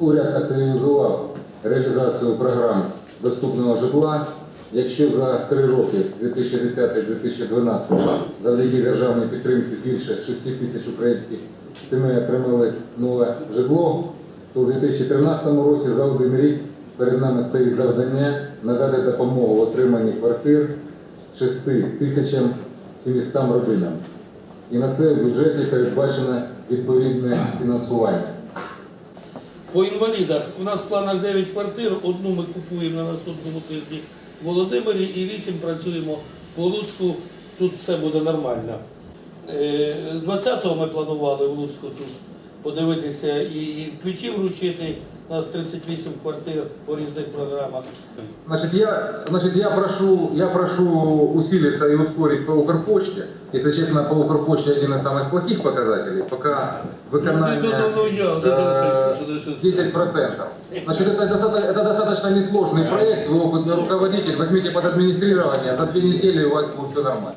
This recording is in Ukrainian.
уряд активізував реалізацію програм доступного житла. Якщо за три роки 2010-2012 завдяки державній підтримці більше 6 тисяч українських сімей отримали нове житло, то у 2013 році за один рік перед нами стоїть завдання надати допомогу в отриманні квартир 6 тисячам 700 родинам. І на це в бюджеті передбачено відповідне фінансування. По інвалідах у нас в планах 9 квартир, одну ми купуємо на наступному тижні в Володимирі і 8 працюємо по Луцьку, тут все буде нормально. Е, 20-го ми планували в Луцьку тут подивитися і, і ключі вручити. У нас 38 квартир по різних програмах. Значит, я, значит, я прошу, я прошу усилиться и ускорить по Укрпочте. Если честно, по Укрпочте один из самых плохих показателей. Пока выконание Ну, ну, ну, я, вот это э, все, что- 10%. Значит, это, достаточно- это достаточно несложный проект. Вы опытный руководитель, возьмите под администрирование, за две недели у вас будет все нормально.